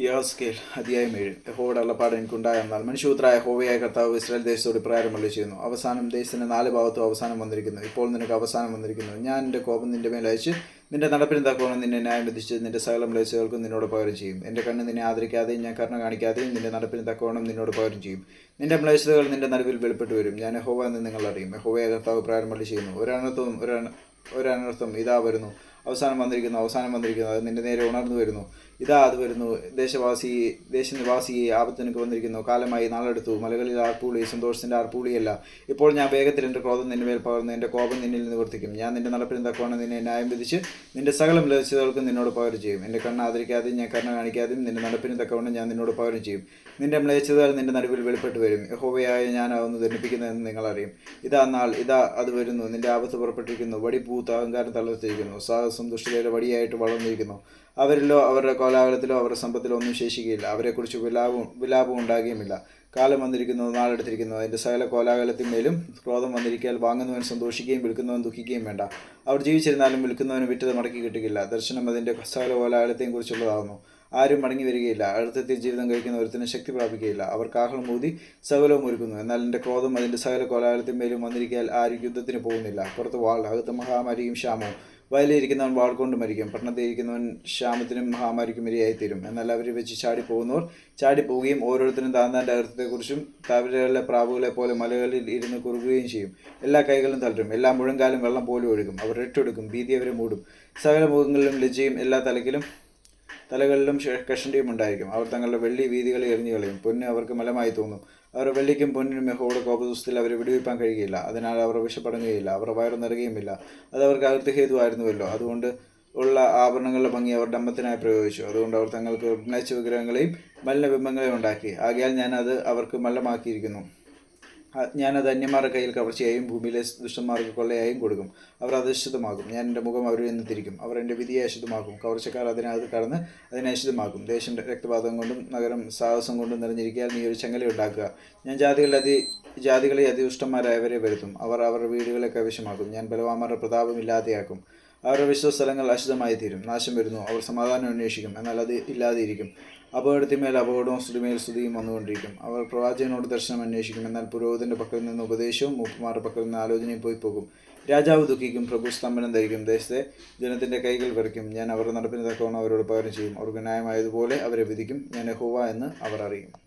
യാസ്കേൽ അധ്യായം ഏഴ് യഹോയുടെ അള്ളപ്പാട് എനിക്കുണ്ടായ എന്നാൽ മനുഷ്യപുത്രായ ഹോവയായ കർത്താവ് ഇസ്രായേൽ ദേശത്തോട് മള്ളി ചെയ്യുന്നു അവസാനം ദേശത്തിന്റെ നാല് ഭാഗത്തും അവസാനം വന്നിരിക്കുന്നു. ഇപ്പോൾ നിനക്ക് അവസാനം വന്നിരിക്കുന്നു. ഞാൻ എന്റെ കോപം നിന്റെ മേൽ അയച്ച് നിന്റെ നടപ്പിന് തക്കവണ്ണം നിന്നെ ന്യായം വിധിച്ച് നിന്റെ സകലം ലേസുകൾക്കും നിന്നോട് പകരം ചെയ്യും. എന്റെ കണ്ണ് നിന്നെ ആദരിക്കാതെയും ഞാൻ കരുണ കാണിക്കാതെയും നിന്റെ നടപ്പിന് തക്കവണ്ണം നിന്നോട് പകരം ചെയ്യും. നിന്റെ മ്ലേശതകൾ നിന്റെ നടുവിൽ വെളിപ്പെട്ട് വരും. ഞാൻ യഹോവ എന്ന് നിങ്ങൾ അറിയും. യഹോവയായ കർത്താവ് മള്ളി ചെയ്യുന്നു ഒരനർത്ഥവും ഒരനർത്ഥം ഇതാ വരുന്നു. അവസാനം വന്നിരിക്കുന്നു. അവസാനം വന്നിരിക്കുന്നു. അത് നിന്റെ നേരെ ഉണർന്നു വരുന്നു. ഇതാ അത് വരുന്നു. ദേശവാസി ദേശനിവാസിയെ ആപത്തിനൊക്കെ വന്നിരിക്കുന്നു. കാലമായി നാളെടുത്തു. മലകളിൽ ആർപ്പൂളി സന്തോഷത്തിന്റെ ആർപ്പൂളിയല്ല ഇപ്പോൾ ഞാൻ വേഗത്തിൽ എന്റെ ക്രോധം നിന്നെ മേൽ പകർന്ന്. എന്റെ കോപം നിന്നിൽ നിവർത്തിക്കും. ഞാൻ നിന്റെ നടപ്പിന് തക്കവണ്ണം നിന്നെ ന്യായം വിധിച്ച് നിന്റെ സകലം ലഭിച്ചതുകൾക്കും നിന്നോട് പകരം ചെയ്യും. എന്റെ കണ്ണ് ആദരിക്കാതെയും ഞാൻ കരുണ കാണിക്കാതെയും നിന്റെ നടപ്പിന് തക്കവണ്ണം ഞാൻ നിന്നോട് പകരം ചെയ്യും. നിന്റെ മ്ലേച്ഛതകൾ നിന്റെ നടുവിൽ വെളിപ്പെട്ട് വരും. യഹോവയായ ഞാനാവുന്നു ധരിപ്പിക്കുന്നതെന്ന് നിങ്ങൾ അറിയും. ഇതാ നാൾ. ഇതാ അത് വരുന്നു. നിന്റെ ആപത്ത് പുറപ്പെട്ടിരിക്കുന്നു. വടി പൂത്ത് അഹങ്കാരം തളർത്തിരിക്കുന്നു. സാഹസം ദുഷ്ടതയുടെ വടിയായിട്ട് വളർന്നിരിക്കുന്നു. അവരിലോ അവരുടെ കോലാഹലത്തിലോ അവരുടെ സമ്പത്തിലോ ഒന്നും ശേഷിക്കുകയില്ല. അവരെക്കുറിച്ച് വിലാപവും വിലാപവും ഉണ്ടാകുകയുമില്ല. കാലം വന്നിരിക്കുന്നു നാളെടുത്തിരിക്കുന്നു. അതിന്റെ സകല കോലാഹലത്തിന്മേലും ക്രോധം വന്നിരിക്കാൻ വാങ്ങുന്നവൻ സന്തോഷിക്കുകയും വിൽക്കുന്നവൻ ദുഃഖിക്കുകയും വേണ്ട. അവർ ജീവിച്ചിരുന്നാലും വിൽക്കുന്നവന് വിറ്റത് മടക്കി കിട്ടുകയില്ല. ദർശനം അതിന്റെ സകല കോലാഹലത്തെയും കുറിച്ചുള്ളതാകുന്നു. ആരും മടങ്ങി വരികയില്ല. അടുത്തെത്തി ജീവിതം കഴിക്കുന്ന ഒരുത്തിനും ശക്തി പ്രാപിക്കുകയില്ല. അവർ കാഹളം ഊതി സകലവും ഒരുക്കുന്നു. എന്നാൽ എന്റെ ക്രോധം അതിന്റെ സകല കോലാഹലത്തിന്മേലും വന്നിരിക്കാൻ ആരും യുദ്ധത്തിന് പോകുന്നില്ല. പുറത്ത് വാൾ അകത്ത് മഹാമാരിയും ക്ഷാമവും. വയലിരിക്കുന്നവൻ വാൾ കൊണ്ട് മരിക്കും. പട്ടണത്തിരിക്കുന്നവൻ ക്ഷാമത്തിനും മഹാമാരിക്കും ഇരയായിത്തീരും. എന്നാൽ അവരെ വെച്ച് ചാടി പോകുന്നവർ ചാടി പോവുകയും ഓരോരുത്തരും താന്താന്റെ അകൃത്യത്തെക്കുറിച്ചും താവരകളിലെ പ്രാവുകളെ പോലെ മലകളിൽ ഇരുന്ന് കുറുകുകയും ചെയ്യും. എല്ലാ കൈകളും തളരും. എല്ലാ മുഴങ്കാലും വെള്ളം പോലും ഒഴുകും. അവർ രട്ടെടുക്കും ഭീതി അവരെ മൂടും. സകല മുഖങ്ങളിലും ലജ്ജയും എല്ലാ തലക്കിലും തലകളിലും കഷണ്ടിയും ഉണ്ടായിരിക്കും. അവർ തങ്ങളുടെ വെള്ളി വീതികളെ എറിഞ്ഞു കളയും. പൊന്ന് അവർക്ക് മലമായി തോന്നും. അവർ വെള്ളിക്കും പൊന്നിനും മെഹോട് കോപദൂസത്തിൽ അവർ വിടുവിപ്പാൻ കഴിയുകയില്ല. അതിനാൽ അവർ വിഷപ്പെടുകയില്ല അവർ വയറു നിറയുകയുമില്ല. അത് അവർക്ക് അകൃത്യഹേതുവായിരുന്നുവല്ലോ അതുകൊണ്ട് ഉള്ള ആഭരണങ്ങളുടെ ഭംഗി അവർ ഡമ്പത്തിനായി പ്രയോഗിച്ചു. അതുകൊണ്ട് അവർ തങ്ങൾക്ക് ഉന്നയിച്ച വിഗ്രഹങ്ങളെയും മലിനബിംബങ്ങളെയും ഉണ്ടാക്കി. ആകയാൽ ഞാൻ അത് അവർക്ക് മല്ലമാക്കിയിരിക്കുന്നു അ- ഞാനത് അന്യന്മാരുടെ കയ്യിൽ കവർച്ചയായും ഭൂമിയിലെ ദുഷ്ടന്മാർക്ക് കൊള്ളയായും കൊടുക്കും. അവർ അധിഷ്ഠിതമാകും ഞാൻ എന്റെ മുഖം അവരിൽ നിന്ന് തിരിക്കും. അവർ എന്റെ വിധിയെ അശുദ്ധമാക്കും. കവർച്ചക്കാർ അതിനകത്ത് കടന്ന് അതിനെ അശുദ്ധമാക്കും. ദേശം രക്തപാതം കൊണ്ടും നഗരം സാഹസം കൊണ്ടും നിറഞ്ഞിരിക്കാൻ നീ ഒരു ചങ്ങല ഉണ്ടാക്കുക. ഞാൻ ജാതികളെ അതി ജാതികളെ അതിദുഷ്ടന്മാരായവരെ വരുത്തും. അവർ അവരുടെ വീടുകളെ കൈവശമാക്കും. ഞാൻ ബലവാന്മാരുടെ പ്രതാപം ഇല്ലാതെയാക്കും വിശ്വ സ്ഥലങ്ങൾ അശുദ്ധമായി തീരും നാശം വരുന്നു. അവർ സമാധാനം അന്വേഷിക്കും. എന്നാൽ അത് ഇല്ലാതെയിരിക്കും അപകടത്തിന്മേൽ അപകടവും സ്തുതിമേൽ സ്തുതിയും വന്നുകൊണ്ടിരിക്കും. അവർ പ്രവാചകനോട് ദർശനം അന്വേഷിക്കും. എന്നാൽ പുരോഹിതന്റെ പക്കൽ നിന്ന് ഉപദേശവും മൂപ്പുമാരുടെ പക്കൽ നിന്ന് ആലോചനയും പോയി പോകും. രാജാവ് ദുഃഖിക്കും. പ്രഭു സ്തംഭനം ധരിക്കും. ദേശത്തെ ജനത്തിന്റെ കൈകൾ വിറയ്ക്കും ഞാൻ അവരുടെ നടപ്പിന് തക്കവണ്ണം അവരോട് പകരം ചെയ്യും. അവർക്ക് ന്യായമായതുപോലെ അവരെ വിധിക്കും. ഞാൻ ഹോവ എന്ന് അവർ അറിയും.